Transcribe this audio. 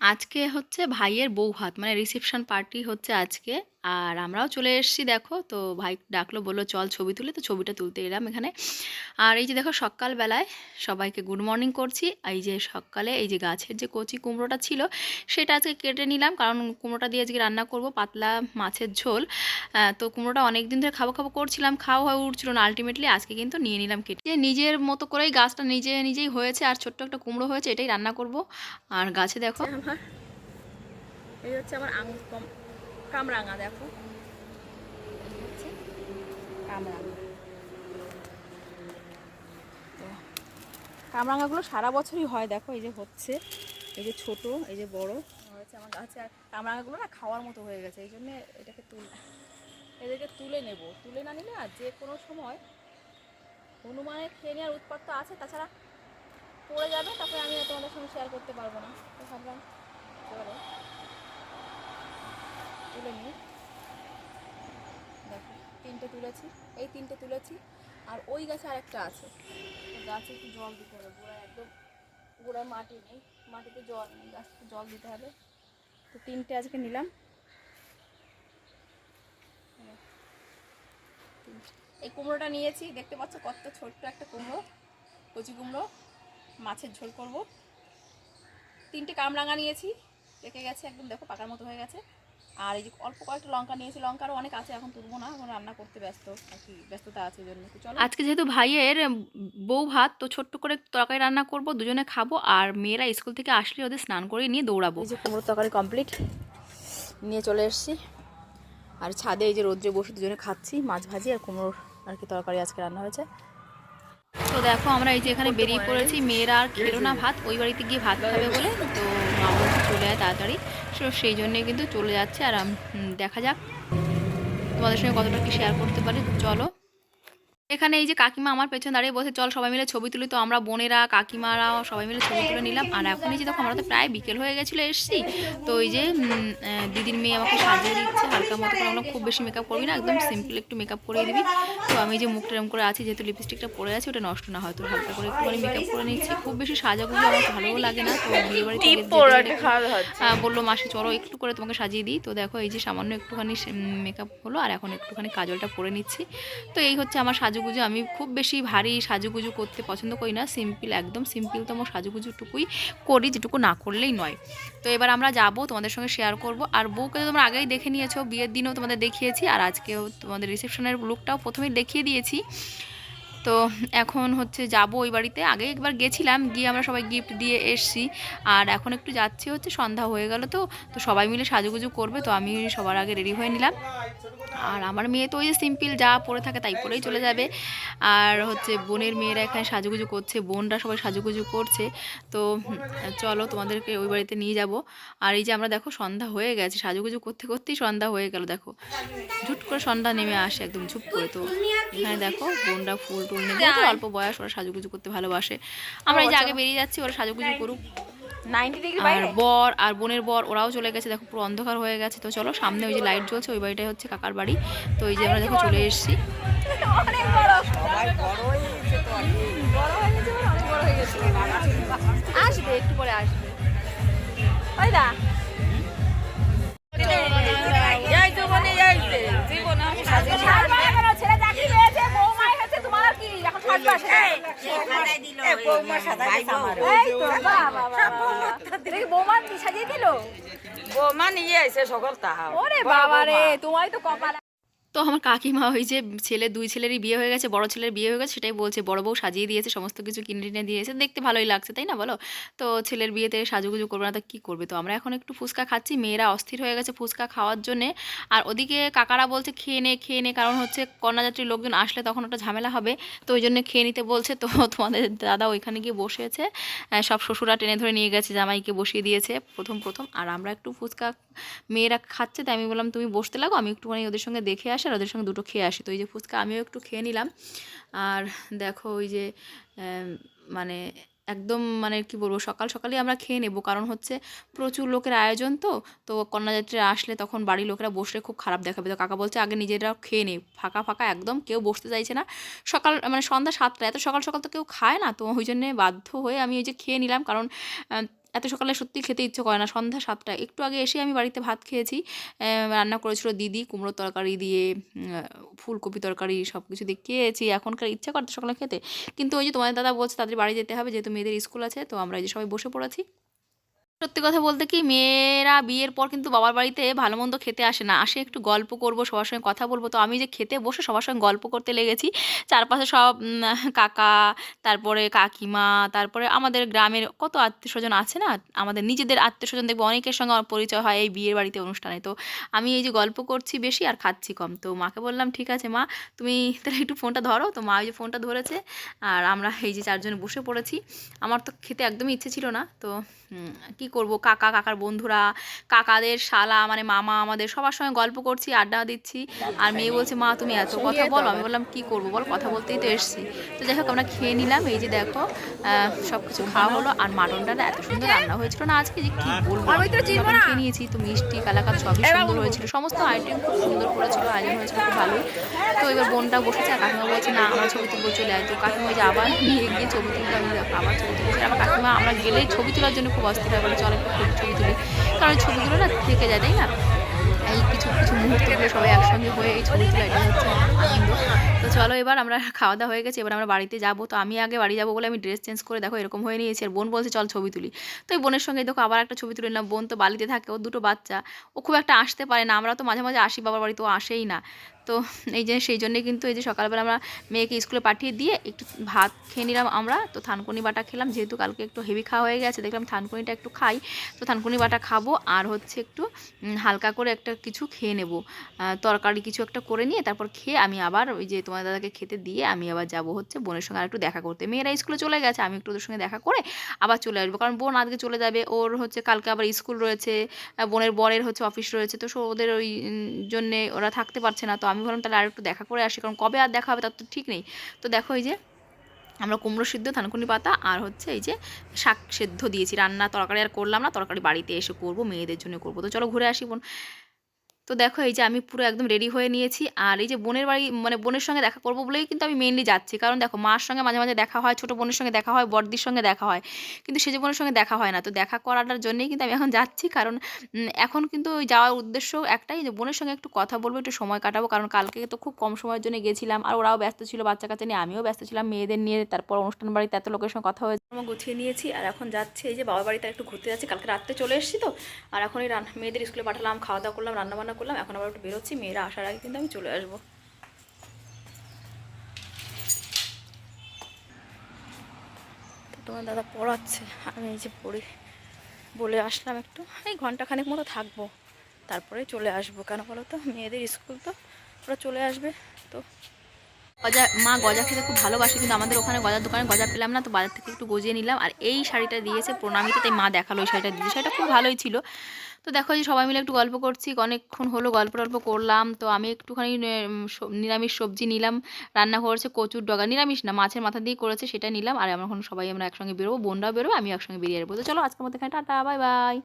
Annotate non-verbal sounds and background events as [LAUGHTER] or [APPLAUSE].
আজকে হচ্ছে ভাইয়ের বউ হাত মানে রিসেপশন পার্টি হচ্ছে আজকে। আর আমরাও চলে এসেছি, দেখো। তো ভাই ডাকলো, বলল, চল ছবি তুলে। তো ছবিটা তুলতে এলাম এখানে। আর এই যে দেখো, সকালবেলায় সবাইকে গুড মর্নিং করছি। এই যে সকালে এই যে গাছের যে কচি কুমড়োটা ছিল, সেটা আজকে কেটে নিলাম। কারণ কুমড়োটা দিয়ে আজকে রান্না করব পাতলা মাছের ঝোল। তো কুমড়োটা অনেক দিন ধরে খাব খাব করছিলাম, খাওয়া হয়ে উঠছিল না। আলটিমেটলি আজকে কিন্তু নিয়ে নিলাম কেটে। যে নিজের মতো করেই গাছটা নিজে নিজেই হয়েছে, আর ছোট্ট একটা কুমড়ো হয়েছে, এটাই রান্না করব। আর গাছে দেখো আমার এই হচ্ছে আমার আঙুর কামরাঙা, দেখো। কামরাঙা। কামরাঙাগুলো সারা বছরই হয়, দেখো, এই যে হচ্ছে, এই যে ছোট, এই যে বড়। হচ্ছে আমার গাছে আর কামরাঙাগুলো না খাওয়ার মতো হয়ে গেছে, এই জন্যে এটাকে তুল, এদেরকে তুলে নেব। তুলে না নিলে আর যে কোনো সময় হনুমানের খেয়ে নেওয়ার উৎপাত তো আছে, তাছাড়া পড়ে যাবে, তারপরে আমি তোমাদের সঙ্গে শেয়ার করতে পারব না। তো ভাবলাম, চলো। তুলে নিই। দেখো, তিনটে তুলেছি, এই তিনটে তুলেছি, আর ওই গাছে আরেকটা আছে। গাছে একটু জল দিতে হবে, গোড়ায় একদম, গোড়ায় মাটি নেই, মাটিতে জল নেই গাছকে জল দিতে হবে। তো তিনটে আজকে নিলাম। এই কুমড়োটা নিয়েছি, দেখতে পাচ্ছ কত ছোট্ট একটা কুমড়ো, কচি কুমড়ো, মাছের ঝোল করব। তিনটে কামরাঙা নিয়েছি, পেকে গেছে, একদম দেখো পাকার মতো হয়ে গেছে। আর এই যে অল্প কয়েকটা লঙ্কা নিয়েছি লঙ্কারও অনেক আছে এখন তুলবো না এখন রান্না করতে ব্যস্ত আর কি ব্যস্ততা আছে জন্য। চলো। আজকে যেহেতু ভাইয়ের বউ ভাত তো ছোট্ট করে তরকারি রান্না করব দুজনে খাব আর মেয়েরা স্কুল থেকে আসলে ওদের স্নান করে নিয়ে দৌড়াবো। এই যে কুমড়োর তরকারি কমপ্লিট নিয়ে চলে এসেছি। আর ছাদে এই যে রোদ্রে বসে দুজনে খাচ্ছি মাছ ভাজি আর কুমড়োর আর কি তরকারি আজকে রান্না হয়েছে। তো দেখো আমরা এই যে এখানে বেরিয়ে পড়েছি মেয়েরা আর খেলো না ভাত ওই বাড়িতে গিয়ে ভাত খাবে বলে তো মা চলে যায় তাড়াতাড়ি। তো সেই জন্যে কিন্তু চলে যাচ্ছে। আর দেখা যাক তোমাদের সঙ্গে কতটা কি শেয়ার করতে পারি। চলো। এখানে এই যে কাকিমা আমার পেছনে দাঁড়িয়ে বসে চল সবাই মিলে ছবি তুলি। তো আমরা বোনেরা কাকিমারা সবাই মিলে ছবি তুলে নিলাম। আর এখন এই যে দেখো আমরা তো প্রায় বিকেল হয়ে গেছিল এসছি। তো এই যে দিদির মেয়ে আমাকে সাজিয়ে দিচ্ছে হালকা মতো করে আমরা খুব বেশি মেকআপ করবি না একদম সিম্পল একটু মেকআপ করিয়ে দিবি। তো আমি যে মুখটা এরম করে আছি যেহেতু লিপস্টিকটা পরে আছে ওটা নষ্ট না হয় তো হালকা করে একটুখানি মেকআপ করে নিচ্ছি। খুব বেশি সাজাগুলো আমার ভালোও লাগে না তো বিয়ে বাড়িতে বলল মাসি চলো একটু করে তোমাকে সাজিয়ে দিই। তো দেখো এই যে সামান্য একটুখানি মেকআপ হলো আর এখন একটুখানি কাজলটা পরে নিচ্ছি। তো এই হচ্ছে আমার সাজুগুজু আমি খুব বেশি ভারী সাজুগুজু করতে পছন্দ করি না। সিম্পল, একদম সিম্পলতম সাজুগুজুটুকুই করি, যেটুকু না করলেই নয়। তো এবার আমরা যাব, তোমাদের সঙ্গে শেয়ার করব। আর বউকে তো তোমরা আগেই দেখে নিয়েছো, বিয়ের দিনও তোমাদের দেখিয়েছি। আর আজকেও তোমাদের রিসেপশনের লুকটাও প্রথমেই দেখিয়ে দিয়েছি। তো এখন হচ্ছে যাব ওই বাড়িতে। আগে একবার গেছিলাম, গিয়ে আমরা সবাই গিফট দিয়ে এসছি। আর এখন একটু যাচ্ছি হচ্ছে, সন্ধ্যা হয়ে গেল তো। তো সবাই মিলে সাজুগুজু করবে, তো আমি সবার আগে রেডি হয়ে নিলাম। আর আমার মেয়ে তো ওই যে সিম্পল যা পরে থাকে তাই পরেই চলে যাবে। আর হচ্ছে বোনের মেয়েরা এখানে সাজুগুজু করছে, বোনরা সবাই সাজুগুজু করছে। তো চলো তোমাদেরকে ওই বাড়িতে নিয়ে যাব। আর এই যে আমরা দেখো সন্ধ্যা হয়ে গেছে, সাজুগুজু করতে করতেই সন্ধ্যা হয়ে গেল, দেখো। ঝুট করে সন্ধ্যা নেমে আসে একদম, ঝুপ করে। তো এখানে দেখো বোনরা ফুল নেবে। তো অল্প বয়স ওরা সাজুগুজু করতে ভালোবাসে। আমরা এই যে আগে বেরিয়ে যাচ্ছি ওরা সাজুগুজু করুক। আর বর আর বোনের বর ওরাও চলে গেছে। দেখো পুরো অন্ধকার হয়ে গেছে। তো চলো সামনে ওই যে লাইট জ্বলছে ওই বাড়িটাই হচ্ছে কাকার বাড়ি। তো এই যে আমরা দেখো চলে এসেছি। অনেক বড়। বড় হয়ে গেছে বলে অনেক। বড় হয়ে গেছে আসবে একটু পরে আসবে। বৌমা নিয়ে আইসে সকল তাহা ওরে বাবা রে তোমায় তো কপাল তো আমার কাকিমা ওই যে ছেলে, দুই ছেলেরই বিয়ে হয়ে গেছে, বড় ছেলের বিয়ে হয়ে গেছে, সেটাই বলছে, বড় বউ সাজিয়ে দিয়েছে, সমস্ত কিছু কিনে টিনে দিয়েছে, দেখতে ভালোই লাগছে, তাই না বলো? তো ছেলের বিয়েতে সাজুগুজু করবে না, তো কী করবে? তো আমরা এখন একটু ফুচকা খাচ্ছি, মেয়েরা অস্থির হয়ে গেছে ফুচকা খাওয়ার জন্যে। আর ওদিকে কাকারা বলছে, খেয়ে নে খেয়ে নে। কারণ হচ্ছে কন্যাযাত্রীর লোকজন আসলে তখন ওটা ঝামেলা হবে। তো ওই জন্য খেয়ে নিতে বলছে। তো [LAUGHS] তোমাদের দাদা ওইখানে গিয়ে বসেছে। সব শ্বশুরা টেনে ধরে নিয়ে গেছে, জামাইকে বসিয়ে দিয়েছে, প্রথম প্রথম। আর আমরা একটু ফুচকা মেয়েরা খাচ্ছে, তাই আমি বললাম, তুমি বসতে লাগো, আমি একটুখানি ওদের সঙ্গে দেখে আসি। আর ওদের সঙ্গে দুটো খেয়ে আসি। তো এই যে ফুচকা আমিও একটু খেয়ে নিলাম। আর দেখো ওই যে মানে একদম মানে কি বলব, সকাল সকালই আমরা খেয়ে নেব। কারণ হচ্ছে প্রচুর লোকের আয়োজন তো তো কন্যাযাত্রীরা আসলে তখন বাড়ির লোকেরা বসলে খুব খারাপ দেখাবে। তো কাকা বলছে, আগে নিজেরা খেয়ে নেই ফাঁকা ফাঁকা একদম কেউ বসতে চাইছে না। সকাল মানে সন্ধ্যা সাতটা এত সকাল সকাল তো কেউ খায় না। তো ওই জন্যে বাধ্য হয়ে আমি ওই যে খেয়ে নিলাম। কারণ এত সকালে সত্যি খেতে ইচ্ছে করে না। সন্ধ্যা সাতটা একটু আগে এসে আমি বাড়িতে ভাত খেয়েছি। রান্না করেছিল দিদি, কুমড়োর তরকারি দিয়ে ফুলকপি তরকারি সব কিছু দিয়ে খেয়েছি। এখনকার ইচ্ছা করতো সকালে খেতে। কিন্তু ওই যে তোমাদের দাদা বলছে তাদের বাড়ি যেতে হবে, যেহেতু মেয়েদের স্কুল আছে, তো আমরা এই যে সবাই বসে পড়েছি। সত্যি কথা বলতে কি, মেয়েরা বিয়ের পর কিন্তু বাবার বাড়িতে ভালো মন্দ খেতে আসে না। আসে একটু গল্প করব, সবার সঙ্গে কথা বলব। তো আমি যে খেতে বসে সবার সঙ্গে গল্প করতে লেগেছি, চারপাশে সব কাকা, তারপরে কাকিমা, তারপরে আমাদের গ্রামের কত আত্মীয় স্বজন আছে না, আমাদের নিজেদের আত্মীয় স্বজন দেখব অনেকের সঙ্গে আমার পরিচয় হয় এই বিয়ের বাড়িতে অনুষ্ঠানে। তো আমি এই যে গল্প করছি বেশি আর খাচ্ছি কম। তো মাকে বললাম, ঠিক আছে মা, তুমি তাহলে একটু ফোনটা ধরো। তো মা ওই যে ফোনটা ধরেছে আর আমরা এই যে চারজনে বসে পড়েছি। আমার তো খেতে একদমই ইচ্ছে ছিল না। তো কি করব? কাকা কাকার বন্ধুরা কাকাদের শালা মানে মামা আমাদের সবার সঙ্গে গল্প করছি আড্ডা দিচ্ছি। আর মেয়ে বলছে মা তুমি এত কথা বলো। আমি বললাম কি করব? বল কথা বলতেই তো এসছি। তো যাই হোক আমরা খেয়ে নিলাম। এই যে দেখো সব কিছু খাওয়া হলো। আর মাটনটা না এত সুন্দর রান্না হয়েছিল না আজকে যে কি বলব? আমি তো চিনবো যখন না। খেয়ে নিয়েছি তো মিষ্টি কালাকাত সবই সুন্দর হয়েছিল। সমস্ত আইটেম খুব সুন্দর করেছিল আয়োজন হয়েছিল খুব ভালোই। তো এবার বোনটা বসেছে আর কাকিমা বলছে না আমার ছবি তুলবো চলে আয়। তো কাকিমা ওই যে আবার নিয়ে গিয়ে ছবি তুলতে আমি আবার ছবি তুলেছি আমার কাকিমা আমরা গেলেই ছবি তোলার জন্য খুব অস্থির হয় চল একটু ছবি ছবি তুলি। কারণ ছবিগুলো না থেকে যায়, তাই না? এই কিছু কিছু মুহূর্তগুলো সবাই একসঙ্গে হয়ে এই ছবি তোলা তো চলো এবার আমরা [LAUGHS] খাওয়া দাওয়া হয়ে গেছে, এবার আমরা বাড়িতে যাব। তো আমি আগে বাড়ি যাব বলে আমি ড্রেস চেঞ্জ করে দেখো এরকম হয়ে নিয়েছি, আর বোন বলছে, চল ছবি তুলি। তো এই বোনের সঙ্গে দেখো আবার একটা ছবি তুলে নিলাম। বোন তো বালিতে থাকে ও দুটো বাচ্চা। ও খুব একটা আসতে পারে না, আমরা তো মাঝে মাঝে আসি, বাবার বাড়িতে ও আসেই না। তো এই যে সেই জন্যে কিন্তু এই যে সকালবেলা আমরা মেয়েকে স্কুলে পাঠিয়ে দিয়ে একটু ভাত খেয়ে নিলাম আমরা। তো থানকুনি বাটা খেলাম, যেহেতু কালকে একটু হেভি খাওয়া হয়ে গেছে, দেখলাম থানকুনিটা একটু খাই। তো থানকুনি বাটা খাব আর হচ্ছে একটু হালকা করে একটা কিছু খেয়ে নেব। তরকারি কিছু একটা করে নিয়ে তারপর খেয়ে আমি আবার ওই যে তোমার দাদাকে খেতে দিয়ে আমি আবার যাব হচ্ছে বোনের সঙ্গে আর একটু দেখা করতে। মেয়েরা স্কুলে চলে গেছে, আমি একটু ওদের সঙ্গে দেখা করে আবার চলে আসব। কারণ বোন আজকে চলে যাবে, ওর হচ্ছে কালকে আবার স্কুল রয়েছে বোনের বরের হচ্ছে অফিস রয়েছে, তো ওদের ওই জন্যে ওরা থাকতে পারছে না। তো আমি বললাম তাহলে আর একটু দেখা করে আসি, কারণ কবে আর দেখা হবে তার তো ঠিক নেই। তো দেখো এই যে, আমরা কুমড়ো সিদ্ধ থানকুনি পাতা আর হচ্ছে এই যে শাক সেদ্ধ দিয়েছি। রান্না তরকারি আর করলাম না, তরকারি বাড়িতে এসে করব, মেয়েদের জন্য করব। তো চলো ঘুরে আসি বোন। তো দেখো এই যে আমি পুরো একদম রেডি হয়ে নিয়েছি। আর এই যে বোনের বাড়ি মানে বোনের সঙ্গে দেখা করব বলেই কিন্তু আমি মেনলি যাচ্ছি। কারণ দেখো, মার সঙ্গে মাঝে মাঝে দেখা হয়, ছোটো বোনের সঙ্গে দেখা হয়, বড়দির সঙ্গে দেখা হয়। কিন্তু সেজে বোনের সঙ্গে দেখা হয় না। তো দেখা করাটার জন্যই কিন্তু আমি এখন যাচ্ছি। কারণ এখন কিন্তু ওই যাওয়ার উদ্দেশ্য একটাই যে বোনের সঙ্গে একটু কথা বলব, একটু সময় কাটাবো। কারণ কালকে তো খুব কম সময়ের জন্য গেছিলাম। আর ওরাও ব্যস্ত ছিল, বাচ্চা কাচ্চা নিয়ে। আমিও ব্যস্ত ছিলাম মেয়েদের নিয়ে। তারপর অনুষ্ঠান বাড়িতে এত লোকের সঙ্গে কথা হয়েছে। আমার গুছিয়ে নিয়েছি। আর এখন যাচ্ছে এই যে বাবার বাড়িতে একটু ঘুরতে যাচ্ছি। কালকে রাত্রে চলে এসেছি তো। আর এখন এই মেয়েদের স্কুলে পাঠালাম, খাওয়া দাওয়া করলাম রান্না বান্না করলাম, এখন আবার একটু বেরোচ্ছি, মেয়েরা আসার আগে কিন্তু আমি চলে আসব। তোমার দাদা পড়াচ্ছে, আমি এই যে পড়ি, বলে আসলাম একটু, এই ঘন্টাখানেক মতো থাকব, তারপরে চলে আসব। কেন বলো তো? মেয়েদের স্কুল তো, ওরা চলে আসবে, তো গজা, মা গজা খেতে খুব ভালোবাসে, কিন্তু আমাদের ওখানে গজার দোকানে গজা পেলাম না, তো বাজার থেকে একটু গজিয়ে নিলাম। আর এই শাড়িটা দিয়েছে প্রণামিতে, তাই মা দেখাল ওই শাড়িটা দিয়েছে শাড়িটা খুব ভালোই ছিল। তো দেখো যে সবাই মিলে একটু গল্প করছি, অনেকক্ষণ হলো গল্প টল্প করলাম, তো আমি একটুখানি নিরামিষ সবজি নিলাম, রান্না করেছে কচুর ডগা। নিরামিষ না, মাছের মাথা দিয়ে করেছে, সেটা নিলাম, আর আমরা এখন সবাই আমরা একসঙ্গে বেরোবো, বোনরাও বেরোবো আমি একসঙ্গে বেরিয়ে আসব। তো চলো আজকের মধ্যে এখানে টাটা, বাই বাই।